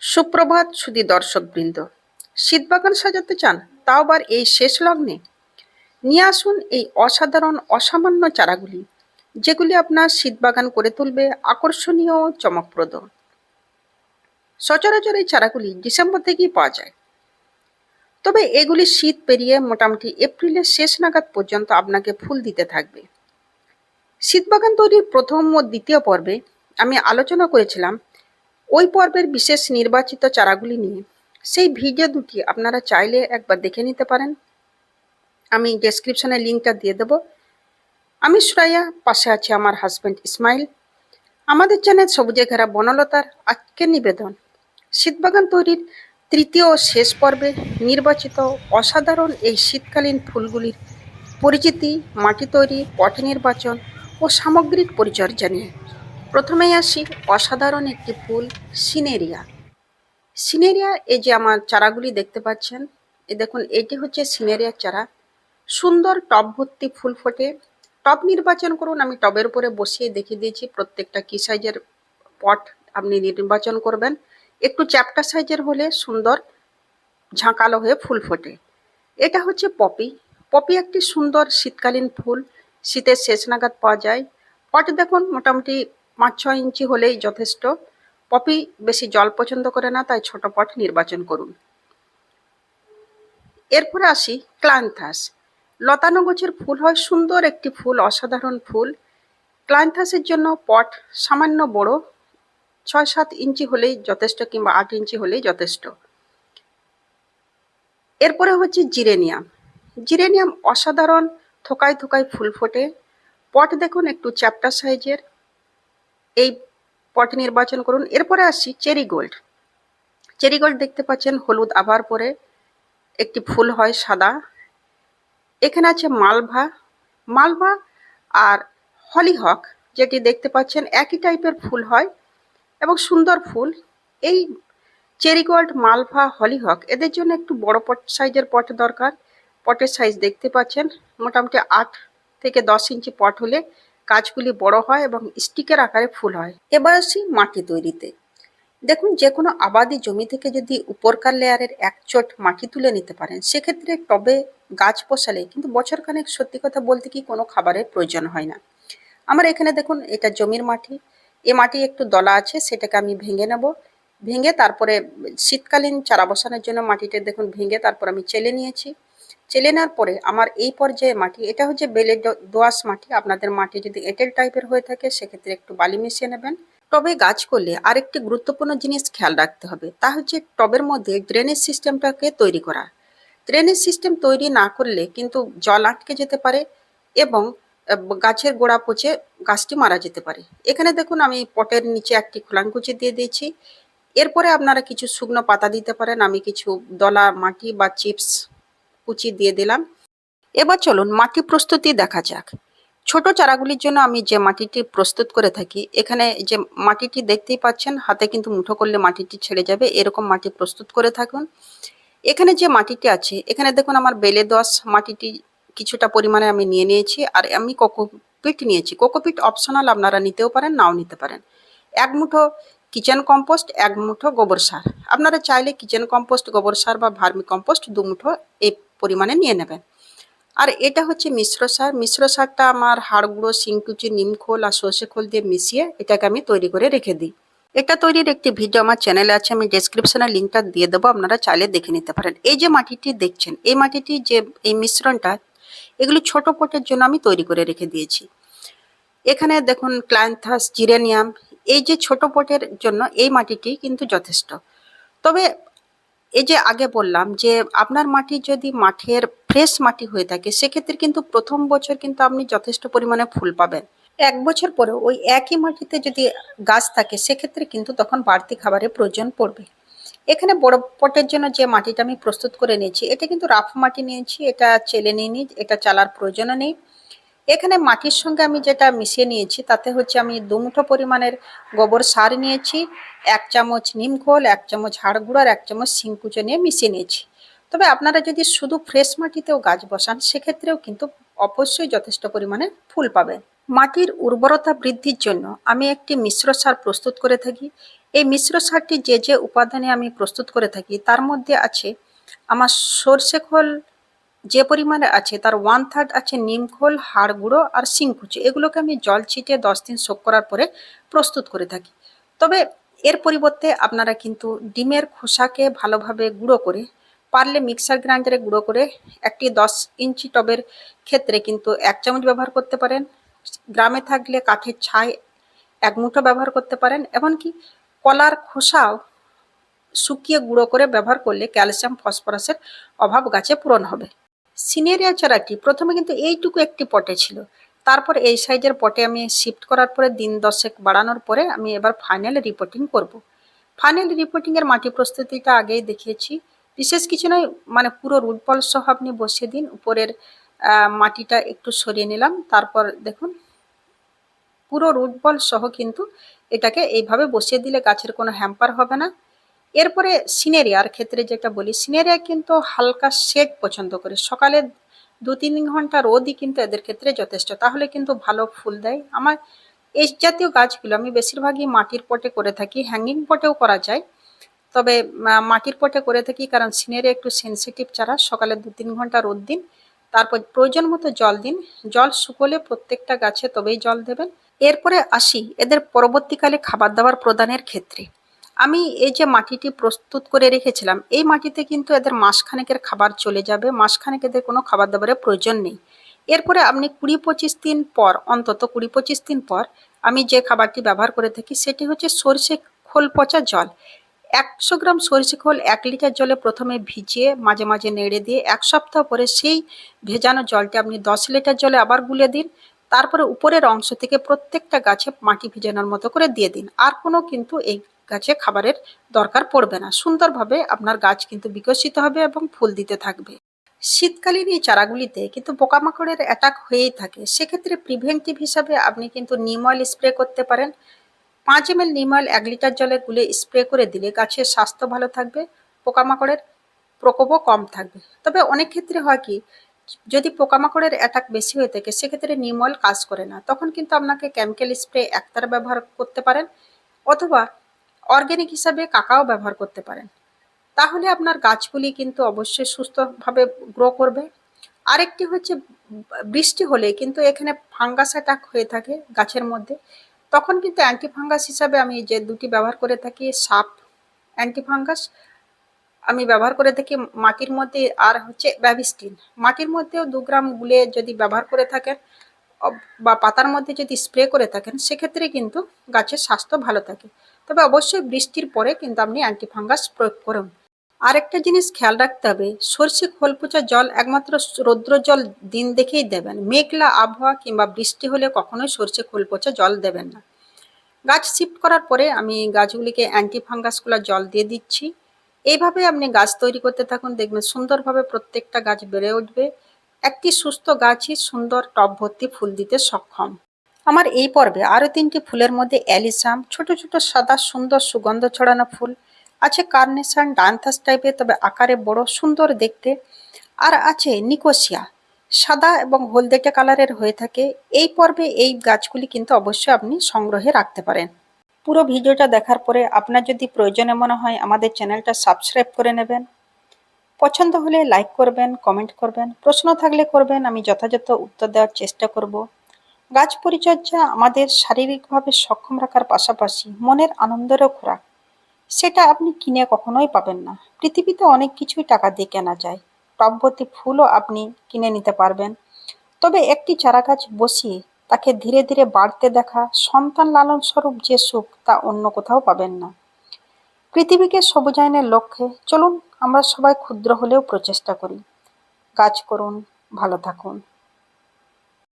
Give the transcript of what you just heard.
সুপ্রভাত সুদী দর্শকবৃন্দ। শীতবাগান সাজাতে চান, তাও আবার এই শেষ লগ্নে? নিয়ে আসুন এই অসাধারণ, অসামান্য চারাগুলি, যেগুলি আপনার শীতবাগান করে তুলবে আকর্ষণীয়, চমকপ্রদ। সচরাচর এই চারাগুলি ডিসেম্বর থেকেই পাওয়া যায়। তবে এগুলি শীত পেরিয়ে মোটামুটি এপ্রিলের শেষ নাগাদ পর্যন্ত আপনাকে ফুল দিতে থাকবে। শীতবাগান তৈরির প্রথম ও দ্বিতীয় পর্বে আমি আলোচনা করেছিলাম ওই পর্বের বিশেষ নির্বাচিত চারাগুলি নিয়ে। সেই ভিডিও দুটি আপনারা চাইলে একবার দেখে নিতে পারেন। আমি ডেসক্রিপশনে লিঙ্কটা দিয়ে দেব। আমি সুরাইয়া, পাশে আছে আমার হাজব্যান্ড ইসমাইল। আমাদের চ্যানেল সবুজে ঘেরা বনলতার আজকের নিবেদন। শীতবাগান তৈরির তৃতীয় ও শেষ পর্বে নির্বাচিত অসাধারণ এই শীতকালীন ফুলগুলির পরিচিতি, মাটি তৈরি, পট নির্বাচন ও সামগ্রিক পরিচর্যা নিয়ে। প্রথমেই আসি অসাধারণ একটি ফুল, সিনেরিয়া। সিনেরিয়া, এই যে আমার চারাগুলি দেখতে পাচ্ছেন এই দেখুন, এটি হচ্ছে সিনেরিয়ার চারা। সুন্দর টব ভর্তি ফুল ফোটে। টব নির্বাচন করুন, আমি টবের উপরে বসিয়ে দেখিয়ে দিয়েছি, প্রত্যেকটা কি সাইজের পট আপনি নির্বাচন করবেন। একটু চ্যাপটা সাইজের হলে সুন্দর ঝাঁকালো হয়ে ফুল ফোটে। এটা হচ্ছে পপি। পপি একটি সুন্দর শীতকালীন ফুল, শীতের শেষ নাগাদ পাওয়া যায়। পট দেখুন, মোটামুটি পাঁচ ছয় ইঞ্চি হলেই যথেষ্ট। পপি বেশি জল পছন্দ করে না, তাই ছোট পট নির্বাচন করুন। এরপরে আসি ক্লান্থাস। লতানো গোছের ফুল হয় সুন্দর, একটি ফুল অসাধারণ ফুল। ক্লান্থাসের জন্য পট সামান্য বড় ছয় সাত ইঞ্চি হলেই যথেষ্ট কিংবা আট ইঞ্চি হলেই যথেষ্ট। এরপরে হচ্ছে জিরেনিয়াম। জিরেনিয়াম অসাধারণ, থোকায় থোকায় ফুল ফোটে। পট দেখুন একটু চ্যাপ্টার সাইজের। এই পট নির্বাচন করুন। এরপরে আসছি চেরি গোল্ড। চেরি গোল্ড দেখতে পাচ্ছেন, হলুদ আভার পরে, একটি ফুল হয় সাদা। এখানে আছে মালভা। মালভা আর হলিহক, যেটি দেখতে পাচ্ছেন, একই টাইপের ফুল হয় এবং সুন্দর ফুল। এই চেরিগোল্ড মালভা, হলিহক, এদের জন্য একটু বড় পট সাইজের পট দরকার। পটের সাইজ দেখতে পাচ্ছেন, মোটামুটি আট থেকে দশ ইঞ্চি পট হলে গাছগুলি বড় হয় এবং স্টিকের আকারে ফুল হয়। এবার আসি মাটি তৈরিতে। দেখুন যে কোনো আবাদি জমি থেকে যদি উপরকার লেয়ারের এক চোট মাটি তুলে নিতে পারেন, সেক্ষেত্রে টবে গাছ বসালে কিন্তু বছরখানেক সত্যি কথা বলতে কি কোনো খাবারের প্রয়োজন হয় না। আমার এখানে দেখুন, এটা জমির মাটি। এ মাটি একটু দলা আছে, সেটাকে আমি ভেঙে নেব। ভেঙে তারপরে শীতকালীন চারা বসানোর জন্য মাটিটা দেখুন, ভেঙে তারপর আমি চেলে নিয়েছি। চেলে নেওয়ার পরে আমার এই পর্যায়ে মাটি, এটা হচ্ছে বেলে দোয়াশ মাটি। আপনাদের মাটি যদি এঁটেল টাইপের হয়ে থাকে, সেক্ষেত্রে একটু বালি মিশিয়ে নেবেন। টবে গাছ করলে আরেকটি গুরুত্বপূর্ণ জিনিস খেয়াল রাখতে হবে, তা হচ্ছে টবের মধ্যে ড্রেনেজ সিস্টেমটাকে তৈরি করা। ড্রেনেজ সিস্টেম তৈরি না করলে কিন্তু জল আটকে যেতে পারে এবং গাছের গোড়া পচে গাছটি মারা যেতে পারে। এখানে দেখুন, আমি পটের নিচে একটি খোলাঙ্কুচি দিয়ে দিয়েছি। এরপরে আপনারা কিছু শুকনো পাতা দিতে পারেন। আমি কিছু দলা মাটি বা চিপস কুচি দিয়ে দিলাম। এবার চলুন মাটি প্রস্তুতি দেখা যাক। ছোট চারাগুলির জন্য আমি যে মাটিটি প্রস্তুত করে থাকি, এখানে যে মাটিটি দেখতেই পাচ্ছেন, হাতে কিন্তু মুঠো করলে মাটিটি ছেড়ে যাবে, এরকম মাটি প্রস্তুত করে থাকুন। এখানে যে মাটিটি আছে, এখানে দেখুন আমার বেলে দোয়াশ মাটিটি কিছুটা পরিমাণে আমি নিয়ে নিয়েছি, আর আমি কোকোপিট নিয়েছি। কোকোপিট অপশনাল আপনারা নিতেও পারেন, নাও নিতে পারেন। এক মুঠো কিচেন কম্পোস্ট, এক মুঠো গোবর সার। আপনারা চাইলে কিচেন কম্পোস্ট, গোবর সার বা ভার্মি কম্পোস্ট দু মুঠো এই পরিমাণে নিয়ে নেবেন আর এটা হচ্ছে মিশ্র সার। মিশ্র সারটা আমার হাড় গুঁড়ো শিংকুচি নিমখোল আর সর্ষে খোল দিয়ে মিশিয়ে এটাকে আমি তৈরি করে রেখে দিই। এটা তৈরির একটি ভিডিও আমার চ্যানেলে আছে, আমি ডেসক্রিপশনে লিঙ্কটা দিয়ে দেবো, আপনারা চাইলে দেখে নিতে পারেন। এই যে মাটিটি দেখছেন, এই মাটিটি যে, এই মিশ্রণটা, এগুলি ছোট পটের জন্য আমি তৈরি করে রেখে দিয়েছি। এখানে দেখুন ক্লান্থাস, জিরেনিয়াম, এই যে ছোট পটের জন্য এই মাটিটি কিন্তু যথেষ্ট। তবে এই যে আগে বললাম যে আপনার মাটি যদি মাঠের ফ্রেশ মাটি হয়ে থাকে, সেক্ষেত্রে কিন্তু প্রথম বছর কিন্তু আপনি যথেষ্ট পরিমাণে ফুল পাবেন। এক বছর পরে ওই একই মাটিতে যদি গাছ থাকে, সেক্ষেত্রে কিন্তু তখন বাড়তি খাবারের প্রয়োজন পড়বে। এখানে বড় পটের জন্য যে মাটিটা আমি প্রস্তুত করে নিয়েছি, এটা কিন্তু রাফ মাটি নিয়েছি, এটা চেলে নিইনি, এটা চালার প্রয়োজনও নেই। এখানে মাটির সঙ্গে আমি যেটা মিশিয়ে নিয়েছি, তাতে হচ্ছে আমি দুমুঠো পরিমাণের গোবর সার নিয়েছি, এক চামচ নিম খোল, এক চামচ হাড় গুঁড়ো আর এক চামচ শিংকুচো নিয়ে মিশিয়ে নিয়েছি। তবে আপনারা যদি শুধু ফ্রেশ মাটিতেও গাছ বসান, সেক্ষেত্রেও কিন্তু অবশ্যই যথেষ্ট পরিমাণে ফুল পাবেন। মাটির উর্বরতা বৃদ্ধির জন্য আমি একটি মিশ্র সার প্রস্তুত করে থাকি। এই মিশ্র সারটি যে যে উপাদানে আমি প্রস্তুত করে থাকি, তার মধ্যে আছে আমার সর্ষে খোল যে পরিমাণে আছে, তার ওয়ান থার্ড আছে নিমখোল হাড় গুঁড়ো আর শিংকুচি এগুলোকে আমি জল ছিটিয়ে দশ দিন শোক করার পরে প্রস্তুত করে থাকি। তবে এর পরিবর্তে আপনারা কিন্তু ডিমের খোসাকে ভালোভাবে গুঁড়ো করে, পারলে মিক্সার গ্রাইন্ডারে গুঁড়ো করে একটি দশ ইঞ্চি টবের ক্ষেত্রে কিন্তু এক চামচ ব্যবহার করতে পারেন। গ্রামে থাকলে কাঠের ছাই এক মুঠো ব্যবহার করতে পারেন। এমনকি কলার খোসাও শুকিয়ে গুঁড়ো করে ব্যবহার করলে ক্যালসিয়াম, ফসফরাসের অভাব গাছে পূরণ হবে। সিনেরিয়া চারাটি প্রথমে কিন্তু এইটুকু একটি পটে ছিল। তারপর এই সাইজের পটে আমি শিফট করার পরে দিন দশেক বাড়ানোর পরে আমি এবার ফাইনাল রিপোর্টিং করব। ফাইনাল রিপোর্টিংয়ের মাটি প্রস্তুতিটা আগেই দেখিয়েছি। বিশেষ কিছু নয় মানে পুরো রুট বল সহ আপনি বসিয়ে দিন, উপরের মাটিটা একটু সরিয়ে নিলাম। তারপর দেখুন, পুরো রুট বল সহ কিন্তু এটাকে এইভাবে বসিয়ে দিলে গাছের কোনো হ্যাম্পার হবে না। এরপরে সিনেরিয়ার ক্ষেত্রে যেটা বলি, সিনেরিয়া কিন্তু হালকা শেড পছন্দ করে। সকালে দু তিন ঘণ্টা রোদই কিন্তু এদের ক্ষেত্রে যথেষ্ট। তাহলে কিন্তু ভালো ফুল দেয়। আমার এই জাতীয় গাছগুলো আমি বেশিরভাগই মাটির পটে করে থাকি। হ্যাঙ্গিং পটেও করা যায়। তবে মাটির পটে করে থাকি কারণ সিনেরিয়া একটু সেন্সিটিভ চারা। সকালে দু তিন ঘণ্টা রোদ দিন, তারপর প্রয়োজন মতো জল দিন। জল শুকোলে প্রত্যেকটা গাছে তবেই জল দেবেন। এরপরে আসি এদের পরবর্তীকালে খাবার দাবার প্রদানের ক্ষেত্রে। আমি এই যে মাটিটি প্রস্তুত করে রেখেছিলাম, এই মাটিতে কিন্তু এদের মাসখানেকের খাবার চলে যাবে, মাসখানেক এদের কোনো খাবার দাবারের প্রয়োজন নেই। এরপরে আপনি কুড়ি পঁচিশ দিন পর, অন্তত কুড়ি পঁচিশ দিন পর আমি যে খাবারটি ব্যবহার করে থাকি, সেটি হচ্ছে সরষে খোল পচা জল। একশো গ্রাম সরষে খোল এক লিটার জলে প্রথমে ভিজিয়ে, মাঝে মাঝে নেড়ে দিয়ে এক সপ্তাহ পরে সেই ভেজানো জলটি আপনি দশ লিটার জলে আবার গুলে দিন, তারপরে উপরের অংশ থেকে প্রত্যেকটা গাছে মাটি ভিজানোর মতো করে দিয়ে দিন। আর কোনো কিন্তু এই গাছে খাবারের দরকার পড়বে না। সুন্দরভাবে আপনার গাছ কিন্তু বিকশিত হবে এবং ফুল দিতে থাকবে। শীতকালীন এই চারাগুলিতে কিন্তু পোকামাকড়ের অ্যাটাক হয়েই থাকে। সেক্ষেত্রে প্রিভেন্টিভ হিসাবে আপনি কিন্তু নিম অয়েল স্প্রে করতে পারেন। পাঁচ এম এল নিম অয়েল এক লিটার জলে গুলে স্প্রে করে দিলে গাছের স্বাস্থ্য ভালো থাকবে, পোকামাকড়ের প্রকোপও কম থাকবে। তবে অনেক ক্ষেত্রে হয় কি, যদি পোকামাকড়ের অ্যাটাক বেশি হয়ে থাকে, সেক্ষেত্রে নিম অয়েল কাজ করে না। তখন কিন্তু আপনাকে কেমিক্যাল স্প্রে একতার ব্যবহার করতে পারেন। অথবা অর্গ্যানিক হিসাবে কাকাও ব্যবহার করতে পারেন। তাহলে আপনার গাছগুলি কিন্তু অবশ্যই সুস্থভাবে গ্রো করবে। আরেকটি হচ্ছে বৃষ্টি হলে কিন্তু এখানে ফাঙ্গাস অ্যাটাক হয়ে থাকে গাছের মধ্যে। তখন কিন্তু অ্যান্টিফাঙ্গাস হিসাবে আমি যে দুটি ব্যবহার করে থাকি, সাপ, অ্যান্টিফাঙ্গাস, আমি ব্যবহার করে থাকি মাটির মধ্যে আর হচ্ছে ব্যাবিস্টিন। মাটির মধ্যেও দু গ্রাম গুলে যদি ব্যবহার করে থাকেন বা পাতার মধ্যে যদি স্প্রে করে থাকেন, সেক্ষেত্রে কিন্তু গাছের স্বাস্থ্য ভালো থাকে। তবে অবশ্যই বৃষ্টির পরে কিন্তু আপনি অ্যান্টিফাঙ্গাস প্রয়োগ করুন। আরেকটা জিনিস খেয়াল রাখতে হবে, সর্ষে খোল পচা জল একমাত্র রৌদ্র জল দিন দেখেই দেবেন। মেঘলা আবহাওয়া কিংবা বৃষ্টি হলে কখনোই সর্ষে খোল পচা জল দেবেন না। গাছ শিফট করার পরে আমি গাছগুলিকে অ্যান্টিফাঙ্গাসগুলো জল দিয়ে দিচ্ছি। এইভাবে আপনি গাছ তৈরি করতে থাকুন, দেখবেন সুন্দরভাবে প্রত্যেকটা গাছ বেড়ে উঠবে। একটি সুস্থ গাছই সুন্দর টব ভর্তি ফুল দিতে সক্ষম। আমার এই পর্বে আরও তিনটি ফুলের মধ্যে অ্যালিসাম, ছোট ছোট সাদা সুন্দর সুগন্ধ ছড়ানো ফুল, আছে কার্নেশন ডান্থাস টাইপের, তবে আকারে বড়, সুন্দর দেখতে, আর আছে নিকোসিয়া, সাদা এবং হলদেটে কালারের হয়ে থাকে। এই পর্বে এই গাছগুলি কিন্তু অবশ্যই আপনি সংগ্রহে রাখতে পারেন। পুরো ভিডিওটা দেখার পরে আপনার যদি প্রয়োজনে মনে হয় আমাদের চ্যানেলটা সাবস্ক্রাইব করে নেবেন। পছন্দ হলে লাইক করবেন কমেন্ট করবেন, প্রশ্ন থাকলে করবেন, আমি যথাযথ উত্তর দেওয়ার চেষ্টা করব। গাছ পরিচর্যা আমাদের শারীরিকভাবে সক্ষম রাখার পাশাপাশি মনের আনন্দেরও খোরাক। সেটা আপনি কিনে কখনোই পাবেন না। পৃথিবীতে অনেক কিছুই টাকা দিয়ে কেনা যায়। টবভর্তি ফুলও আপনি কিনে নিতে পারবেন। তবে একটি চারা গাছ বসিয়ে তাকে ধীরে ধীরে বাড়তে দেখা, সন্তান লালন স্বরূপ যে সুখ তা অন্য কোথাও পাবেন না। পৃথিবীকে সবুজায়নের লক্ষ্যে চলুন আমরা সবাই ক্ষুদ্র হলেও প্রচেষ্টা করি। কাজ করুন ভালো থাকুন।